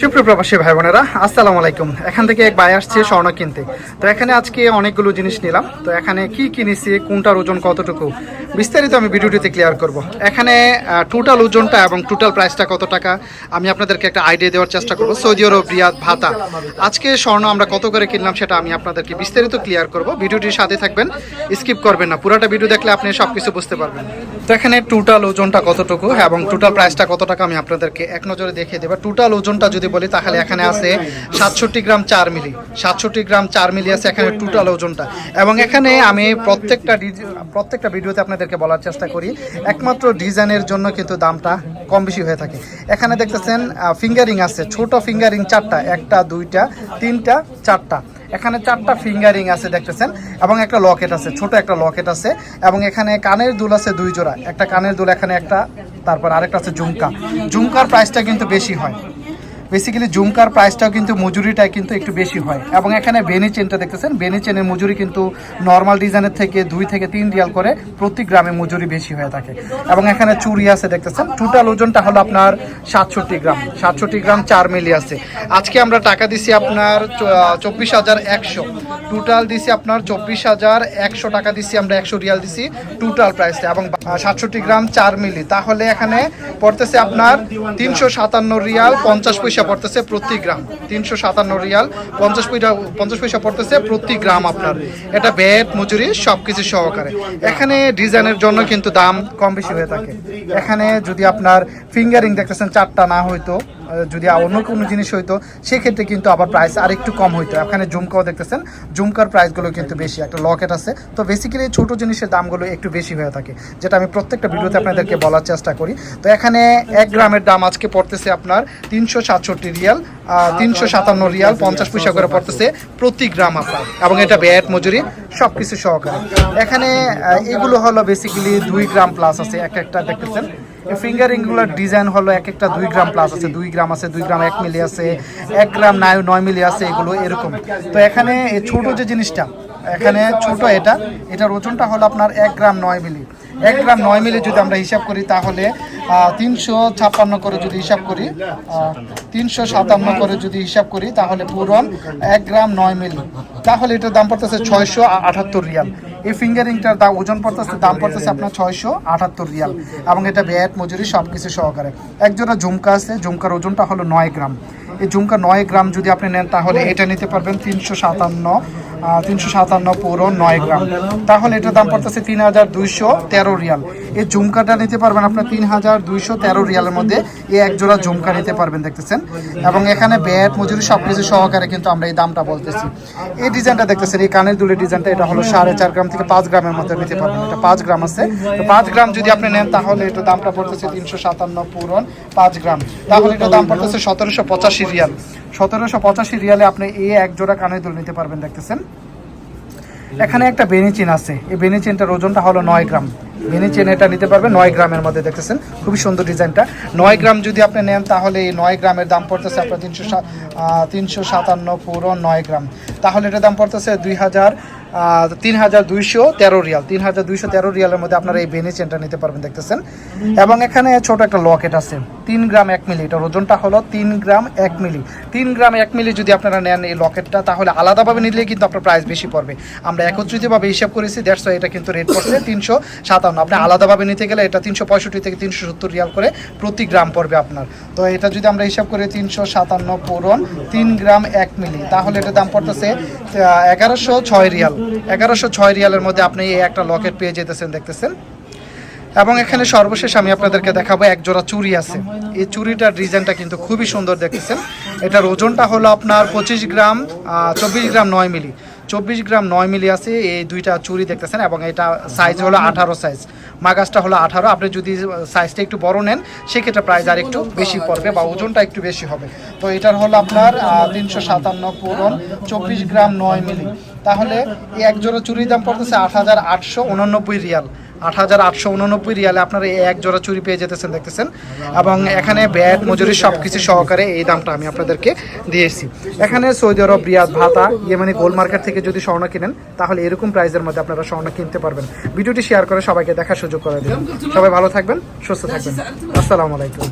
সুপ্রিয় প্রবাসী ভাই বোনেরা আসসালামু আলাইকুম। এখান থেকে এক ভাই আসছে স্বর্ণ কিনতে। তো এখানে আজকে অনেকগুলো জিনিস নিলাম। তো এখানে কি কিনেছি, কোনটার ওজন কতটুকু? বিস্তারিত আমি ভিডিওটিতে ক্লিয়ার করব। এখানে টোটাল ওজনটা এবং টোটাল প্রাইসটা কত টাকা, আমি আপনাদেরকে একটা আইডিয়া দেওয়ার চেষ্টা করব। সৌদি আরব, রিয়াদ, ভাতা। আজকে স্বর্ণ আমরা কত করে কিনলাম সেটা আমি আপনাদেরকে বিস্তারিত ক্লিয়ার করব। ভিডিওটির সাথে থাকবেন স্কিপ করবেন না। পুরোটা ভিডিও দেখলে আপনি সব কিছু বুঝতে পারবেন। তো এখানে টোটাল ওজনটা কতটুকু এবং টোটাল প্রাইসটা কত টাকা আমি আপনাদেরকে এক নজরে দেখিয়ে দেবো। টোটাল ওজনটা যদি বলি, তাহলে এখানে আছে সাতষট্টি গ্রাম চার মিলি। সাতষট্টি গ্রাম চার মিলি আছে এখানে টোটাল ওজনটা। এবং এখানে আমি প্রত্যেকটা প্রত্যেকটা ভিডিওতে আপনাদেরকে বলার চেষ্টা করি। একমাত্র ডিজাইনের জন্য কিন্তু দামটা কম বেশি হয়ে থাকে। এখানে দেখতেছেন ফিঙ্গারিং আছে। ছোট ফিঙ্গারিং চারটা, একটা, দুইটা, তিনটা, চারটা। এখানে চারটা ফিঙ্গারিং আছে দেখতেছেন, এবং একটা লকেট আছে, ছোট একটা লকেট আছে, এবং এখানে কানের দুল আছে দুই জোড়া। একটা কানের দুল, এখানে একটা, তারপর আরেকটা আছে ঝুমকা। ঝুমকার প্রাইসটা কিন্তু বেশি হয়। বেসিক্যালি ঝুমকার প্রাইসটাও কিন্তু মজুরিটা কিন্তু একটু বেশি হয়। এবং এখানে বেনি চেনটা দেখতেছেন। বেনি চেনের মজুরি কিন্তু নর্মাল ডিজাইনের থেকে দুই থেকে তিন রিয়াল করে প্রতি গ্রামে মজুরি বেশি হয়ে থাকে। এবং এখানে চুরি আছে দেখতেছেন। টোটাল ওজনটা হলো আপনার সাতষট্টি গ্রাম। সাতষট্টি গ্রাম চার মিলি আছে। আজকে আমরা টাকা দিছি আপনার চব্বিশ হাজার একশো। টোটাল দিছি আপনার চব্বিশ হাজার একশো টাকা দিছি আমরা একশো রিয়াল দিছি টোটাল প্রাইসটা এবং সাতষট্টি গ্রাম চার মিলি। তাহলে এখানে পড়তেছে আপনার তিনশো সাতান্ন রিয়াল পঞ্চাশ পয়সা পড়তেছে প্রতি গ্রাম। তিনশো সাতান্ন রিয়াল। পঞ্চাশ পয়সা পঞ্চাশ পয়সা পড়তেছে প্রতি গ্রাম আপনার। এটা ব্যাট মজুরি সব কিছু সহকারে। এখানে ডিজাইনের জন্য কিন্তু দাম কম বেশি হয়ে থাকে। এখানে যদি আপনার ফিঙ্গারিং দেখতেছেন চারটা না আহ, যদি অন্য কোনো জিনিস হইতো, সেক্ষেত্রে কিন্তু আবার প্রাইস আর একটু কম হইতো। এখানে জুমকাও দেখতেছেন জুমকার প্রাইসগুলো কিন্তু বেশি, একটা লকেট আছে। তো বেসিক্যালি ছোট জিনিসের দামগুলো একটু বেশি হয়ে থাকে, যেটা আমি প্রত্যেকটা ভিডিওতে আপনাদেরকে বলার চেষ্টা করি। তো এখানে এক গ্রামের দাম আজকে পড়তেছে আপনার তিনশো সাতষট্টি রিয়াল তিনশো সাতান্ন রিয়াল পঞ্চাশ পয়সা করে পড়তেছে প্রতি গ্রাম আপনার। এবং এটা ব্যাট মজুরি সব কিছু সহকারে। এখানে এগুলো হলো বেসিক্যালি দুই গ্রাম প্লাস আছে, এক একটা দেখতেছেন। ফিঙ্গারিংগুলোর ডিজাইন হলো এক একটা দুই গ্রাম প্লাস আছে, দুই গ্রাম আছে, দুই গ্রাম এক মিলি আছে, এক গ্রাম নয় নয় মিলি আছে, এগুলো এরকম। তো এখানে ছোট যে জিনিসটা, এখানে ছোট এটা, এটার ওজনটা হলো আপনার এক গ্রাম নয় মিলি এক গ্রাম নয় মিলে যদি আমরা হিসাব করি, তাহলে তিনশো ছাপ্পান্ন করে যদি হিসাব করি তিনশো সাতান্ন করে যদি হিসাব করি, তাহলে পুরন এক গ্রাম নয় মিলি। তাহলে এটার দাম পড়তেছে ছয়শো আটাত্তর রিয়াল। এই ফিঙ্গারিংটার দাম, ওজন পড়তেছে, দাম পড়তেছে আপনার ছয়শো আটাত্তর রিয়াল। এবং এটা ব্যাট, মজুরি সব কিছু সহকারে একজোড়া ঝুমকা আছে, ঝুমকার ওজনটা হলো নয় গ্রাম। এই ঝুমকা নয় গ্রাম যদি আপনি নেন তাহলে এটা নিতে পারবেন তিনশো সাতান্ন তিনশো সাতান্ন পুরো নয় গ্রাম। তাহলে এটার দাম পড়তেছে তিন হাজার দুইশো তেরো রিয়াল। এই ঝুমকাটা নিতে পারবেন আপনার তিন হাজার দুইশো তেরো রিয়ালের মধ্যে এই জোড়া ঝুমকা নিতে পারবেন, দেখতেছেন? এবং এখানে ব্যাট, মজুরি সব কিছু সহকারে কিন্তু আমরা এই দামটা বলতেছি। এই ডিজাইনটা দেখতেছেন, এই কানের দুলের ডিজাইনটা, এটা হলো সাড়ে চার গ্রাম থেকে পাঁচ গ্রামের মধ্যে নিতে পারবেন। এটা পাঁচ গ্রাম আছে। তো পাঁচ গ্রাম যদি আপনি নেন তাহলে এটার দামটা পড়তেছে তিনশো সাতান্ন পুরন পাঁচ গ্রাম। তাহলে এটা দাম পড়তেছে সতেরোশো পঁচাশি রিয়াল। সতেরোশো পঁচাশি রিয়ালে আপনি এই এক জোড়া কানের দুল নিতে পারবেন, দেখতেছেন? এখানে একটা বেনিচিন আছে। এই বেনিচিনটার ওজনটা হলো নয় গ্রাম। বেনিচিন এটা নিতে পারবেন নয় গ্রামের মধ্যে, দেখতেছেন? খুবই সুন্দর ডিজাইনটা। নয় গ্রাম যদি আপনি নেন, তাহলে এই নয় গ্রামের দাম পড়তেছে আপনার তিনশো সাত তিনশো সাতান্ন পুরো নয় গ্রাম। তাহলে এটার দাম পড়তেছে দুই হাজার তিন হাজার দুইশো তেরো রিয়াল, তিন হাজার দুইশো তেরো রিয়ালের মধ্যে আপনারা এই বেনি চেনটা নিতে পারবেন, দেখতেছেন। এবং এখানে ছোট একটা লকেট আছে, তিন গ্রাম এক মিলি। এটার ওজনটা হলো তিন গ্রাম এক মিলি। তিন গ্রাম এক মিলি যদি আপনারা নেন এই লকেটটা, তাহলে আলাদাভাবে নিলে কিন্তু আপনার প্রাইস বেশি পড়বে। আমরা একত্রিতভাবে হিসাব করেছি দেড়শো এটা কিন্তু রেট পড়ছে তিনশো সাতান্ন। আপনি আলাদাভাবে নিতে গেলে এটা তিনশো পঁয়ষট্টি থেকে তিনশো সত্তর রিয়াল করে প্রতি গ্রাম পড়বে আপনার। তো এটা যদি আমরা হিসাব করি তিনশো সাতান্ন পূরণ তিন গ্রাম এক মিলি, তাহলে এটার দাম পড়তেছে এগারোশো ছয় রিয়াল। এগারোশো ছয় রিয়ালের মধ্যে আপনি এই একটা লকেট পেয়ে যেতেছেন, দেখতেছেন। এবং এখানে সর্বশেষ আমি আপনাদেরকে দেখাবো, এক জোড়া চুরি আছে। এই চুরিটার ডিজাইনটা কিন্তু খুবই সুন্দর, দেখতেছেন। এটার ওজনটা হলো আপনার পঁচিশ গ্রাম চব্বিশ গ্রাম নয় মিলি। চব্বিশ গ্রাম নয় মিলি আছে এই দুইটা চুরি দেখতেছেন। এবং এটা সাইজ হলো আঠারো সাইজ মাগাজটা হলো আঠারো। আপনি যদি সাইজটা একটু বড় নেন, সেক্ষেত্রে প্রাইস আর একটু বেশি পড়বে বা ওজনটা একটু বেশি হবে। তো এটার হলো আপনার তিনশো সাতান্ন পূরণ, চব্বিশ গ্রাম নয় মিলি। তাহলে এই জোড়া চুরির দাম পড়তেছে আট হাজার আটশো উনানব্বই রিয়াল। আট হাজার আটশো উননব্বই রিয়ালে আপনারা এই এক জোড়া চুরি পেয়ে যেতেছেন, দেখতেছেন। এবং এখানে ব্যাট, মজুরি সব কিছু সহকারে এই দামটা আমি আপনাদেরকে দিয়ে এসেছি এখানে সৌদি আরব, রিয়াদ, ভাতা, ইয়েমানি গোল মার্কেট থেকে যদি স্বর্ণ কিনেন, তাহলে এরকম প্রাইসের মধ্যে আপনারা স্বর্ণ কিনতে পারবেন। ভিডিওটি শেয়ার করে সবাইকে দেখার সুযোগ করে দেবেন সবাই ভালো থাকবেন, সুস্থ থাকবেন। আসসালামু আলাইকুম।